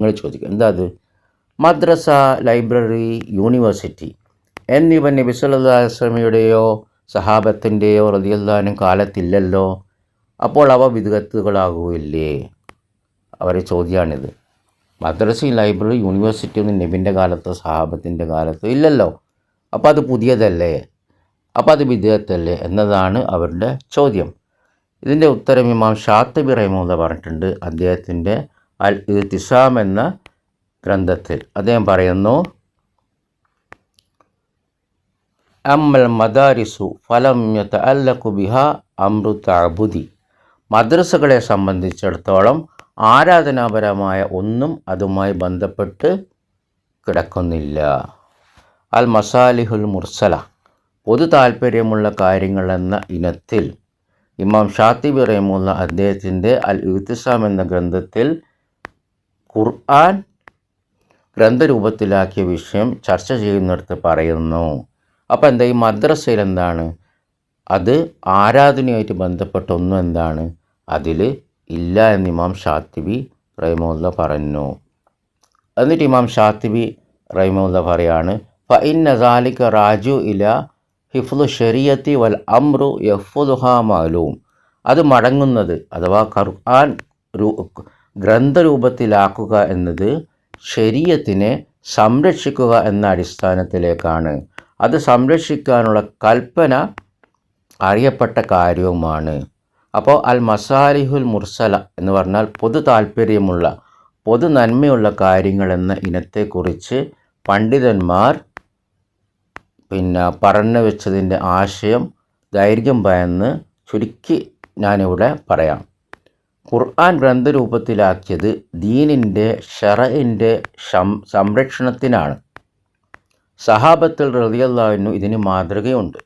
നിങ്ങൾ ചോദിക്കും. എന്താ അത്? മദ്രസ ലൈബ്രറി യൂണിവേഴ്സിറ്റി എന്നിവ നബി സഹാബത്തിന്റെയോ റളിയല്ലാഹു കാലത്തില്ലല്ലോ. അപ്പോൾ അവ വിദഗത്തുകളാകുകയില്ലേ അവരെ ചോദ്യമാണിത് മദ്രസ ലൈബ്രറി യൂണിവേഴ്സിറ്റി ഒന്നും നബിന്റെ കാലത്തോ സഹാബത്തിന്റെ കാലത്തോ ഇല്ലല്ലോ. അപ്പോൾ അത് പുതിയതല്ലേ? അപ്പോൾ അത് വിദേഹത്തല്ലേ എന്നതാണ് അവരുടെ ചോദ്യം. ഇതിന്റെ ഉത്തരം ഇമാം ഷാത്തബി റഹ്മൂദ പറഞ്ഞിട്ടുണ്ട്. അദ്ദേഹത്തിന്റെ അൽ ഇത്തിസാം എന്ന ഗ്രന്ഥത്തിൽ. അദ്ദേഹം പറയുന്നു അമ്മൽ മദാരിസു ഫലം യതഅല്ലഖു ബിഹ അമൃതാബുദി മദ്രസകളെ സംബന്ധിച്ചിടത്തോളം ആരാധനാപരമായ ഒന്നും അതുമായി ബന്ധപ്പെട്ട് കിടക്കുന്നില്ല. അൽ മസാലിഹുൽ മുർസല പൊതു താല്പര്യമുള്ള കാര്യങ്ങൾ എന്ന ഇനത്തിൽ ഇമാം ഷാത്തിബി റഹിമുള്ള അദ്ദേഹത്തിന്റെ അൽ ഇത്തിസാം എന്ന ഗ്രന്ഥത്തിൽ ഖുർആൻ ഗ്രന്ഥരൂപത്തിലാക്കിയ വിഷയം ചർച്ച ചെയ്യുന്നിടത്ത് പറയുന്നു. അപ്പോൾ എന്താ ഈ മദ്രസയിൽ എന്താണ്? അത് ആരാധനയായിട്ട് ബന്ധപ്പെട്ടൊന്നും എന്താണ്? അതിൽ ഇല്ല എന്ന് ഇമാം ഷാത്തിബി റഹിമുല്ല പറഞ്ഞു. എന്നിട്ട് ഇമാം ഷാത്തിബി റഹിമുല്ല പറയാണ് ഫ ഇന്ന സാലിക റാജു ഇല ഹിഫ്ലു ഷെറിയത്തി വൽ അമ്രു യഫുലുഹ മാലൂം അത് മടങ്ങുന്നത് അഥവാ ഖുർആൻ ഗ്രന്ഥരൂപത്തിലാക്കുക എന്നത് ശരീരത്തിനെ സംരക്ഷിക്കുക എന്ന അടിസ്ഥാനത്തിലേക്കാണ്. അത് സംരക്ഷിക്കാനുള്ള കൽപ്പന അറിയപ്പെട്ട കാര്യവുമാണ്. അപ്പോൾ അൽ മസാലിഹുൽ മുർസല എന്ന് പറഞ്ഞാൽ പൊതു താല്പര്യമുള്ള പൊതു നന്മയുള്ള കാര്യങ്ങൾ എന്ന ഇനത്തെക്കുറിച്ച് പണ്ഡിതന്മാർ പിന്നെ പറഞ്ഞു വെച്ചതിന്റെ ആശയം ദൈർഘ്യം ഭയന്ന് ചുരുക്കി ഞാനിവിടെ പറയാം. ഖുർആൻ ഗ്രന്ഥരൂപത്തിലാക്കിയത് ദീനിന്റെ ഷറയിന്റെ സംരക്ഷണത്തിനാണ്. സഹാബത്തിൽ റതിയല്ലാവിനു ഇതിന് മാതൃകയുണ്ട്.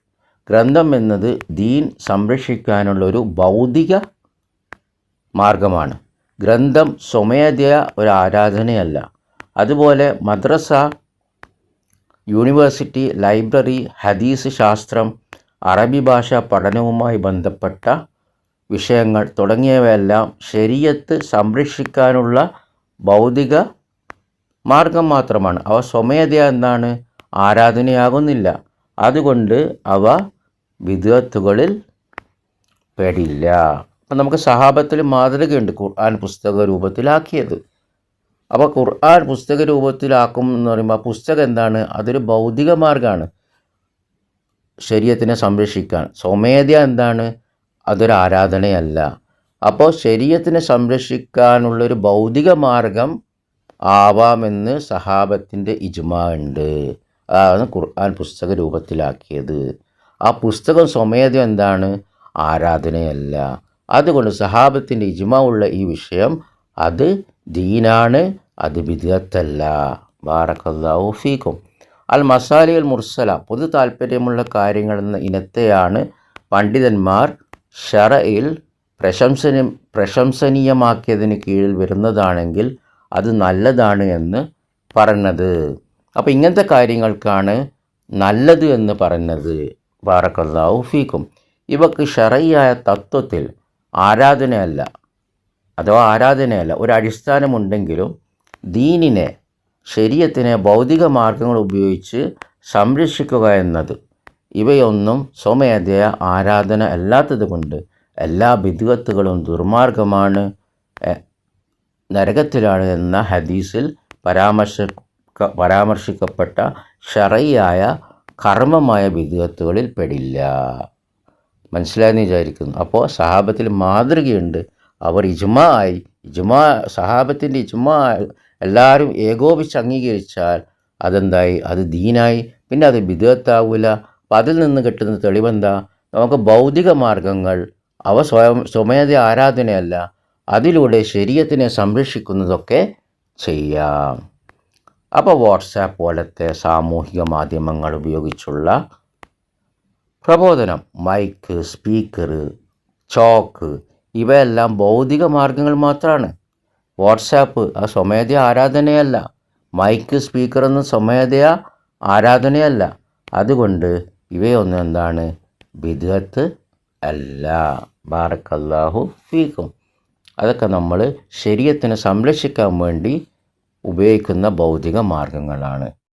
ഗ്രന്ഥം എന്നത് ദീൻ സംരക്ഷിക്കാനുള്ള ഒരു ഭൗതിക മാർഗമാണ്. ഗ്രന്ഥം സ്വമേധയ ഒരു ആരാധനയല്ല. അതുപോലെ മദ്രസ യൂണിവേഴ്സിറ്റി ലൈബ്രറി ഹദീസ് ശാസ്ത്രം അറബി ഭാഷ പഠനവുമായി ബന്ധപ്പെട്ട വിഷയങ്ങൾ തുടങ്ങിയവയെല്ലാം ശരീരത്ത് സംരക്ഷിക്കാനുള്ള ഭൗതിക മാർഗം മാത്രമാണ്. അവ സ്വമേധയ എന്താണ്? ആരാധനയാകുന്നില്ല. അതുകൊണ്ട് അവ വിദഗ്ധകളിൽ പെടില്ല. അപ്പം നമുക്ക് സഹാബത്തിൽ മാതൃകയുണ്ട് ഖുർആൻ പുസ്തക രൂപത്തിലാക്കിയത്. അപ്പോൾ ഖുർആൻ പുസ്തക രൂപത്തിലാക്കും എന്ന് പറയുമ്പോൾ പുസ്തകം എന്താണ്? അതൊരു ഭൗതിക മാർഗമാണ്. ശരീരത്തിനെ സംരക്ഷിക്കാൻ. സ്വമേധയ എന്താണ്? അതൊരു ആരാധനയല്ല അപ്പോൾ ശരീരത്തിനെ സംരക്ഷിക്കാനുള്ളൊരു ഭൗതിക മാർഗം ആവാമെന്ന് സഹാബത്തിന്റെ ഇജ്മ ഉണ്ട്. അതാണ് ഖുർആൻ പുസ്തക രൂപത്തിലാക്കിയത്. ആ പുസ്തകം സ്വമേധം എന്താണ്? ആരാധനയല്ല. അതുകൊണ്ട് സഹാബത്തിന്റെ ഇജ്മ ഉള്ള ഈ വിഷയം അത് ദീനാണ് അത് വിദഗത്തല്ല ബാറക്കല്ലാഹു ഫീക്കും. അൽ മസാലിയൽ മുർസല പൊതു താല്പര്യമുള്ള കാര്യങ്ങൾ എന്ന ഇനത്തെയാണ് പണ്ഡിതന്മാർ ഷറയിൽ പ്രശംസന പ്രശംസനീയമാക്കിയതിന് കീഴിൽ വരുന്നതാണെങ്കിൽ അത് നല്ലതാണ് എന്ന് പറഞ്ഞത്. അപ്പോൾ ഇങ്ങനത്തെ കാര്യങ്ങൾക്കാണ് നല്ലത് എന്ന് പറഞ്ഞത്. ബാറക്കല്ലാഹു ഫീക്കും. ഇവക്ക് ഷറയായ തത്വത്തിൽ ആരാധനയല്ല. അഥവാ ആരാധനയല്ല. ഒരു അടിസ്ഥാനമുണ്ടെങ്കിലും ദീനിനെ ശരീരത്തിനെ ഭൗതിക മാർഗങ്ങൾ ഉപയോഗിച്ച് സംരക്ഷിക്കുക എന്നത് ഇവയൊന്നും സ്വമേധയ ആരാധന അല്ലാത്തത് കൊണ്ട് എല്ലാ ബിദ്വത്തുകളും ദുർമാർഗമാണ് നരകത്തിലാണ് എന്ന ഹദീസിൽ പരാമർശ പരാമർശിക്കപ്പെട്ട ഷറയായ കർമ്മമായ ബിദ്വത്തുകളിൽ പെടില്ല. മനസ്സിലായെന്ന് വിചാരിക്കുന്നു. അപ്പോൾ സഹാബത്തിൽ മാതൃകയുണ്ട്. അവർ ഇജ്മാ ആയി. ഇജ്മാ സഹാബത്തിന്റെ ഇജ്മാ എല്ലാവരും ഏകോപിച്ച് അംഗീകരിച്ചാൽ അതെന്തായി? അത് ദീനായി. പിന്നെ അത് വിദഗത്താവില്ല അപ്പം അതിൽ നിന്ന് കിട്ടുന്ന തെളിവെന്താ? നമുക്ക് ഭൗതിക മാർഗങ്ങൾ അവ സ്വയം സ്വമേധ ആരാധനയല്ല അതിലൂടെ ശരീരത്തിനെ സംരക്ഷിക്കുന്നതൊക്കെ ചെയ്യാം. അപ്പോൾ വാട്സാപ്പ് പോലത്തെ സാമൂഹിക മാധ്യമങ്ങൾ ഉപയോഗിച്ചുള്ള പ്രബോധനം മൈക്ക് സ്പീക്കർ ചോക്ക് ഇവയെല്ലാം ഭൗതിക മാർഗങ്ങൾ മാത്രമാണ് വാട്സാപ്പ് ആ സ്വമേധ ആരാധനയല്ല. മൈക്ക് സ്പീക്കർ എന്ന സ്വമേധയ ആരാധനയല്ല. അതുകൊണ്ട് ഇവയൊന്നും എന്താണ് ബിദത്ത് അല്ല. ബാറക്കല്ലാഹു ഫീക്കും. അതൊക്കെ നമ്മൾ ശരീരത്തിനെ സംരക്ഷിക്കാൻ വേണ്ടി ഉപയോഗിക്കുന്ന ഭൗതിക മാർഗങ്ങളാണ്.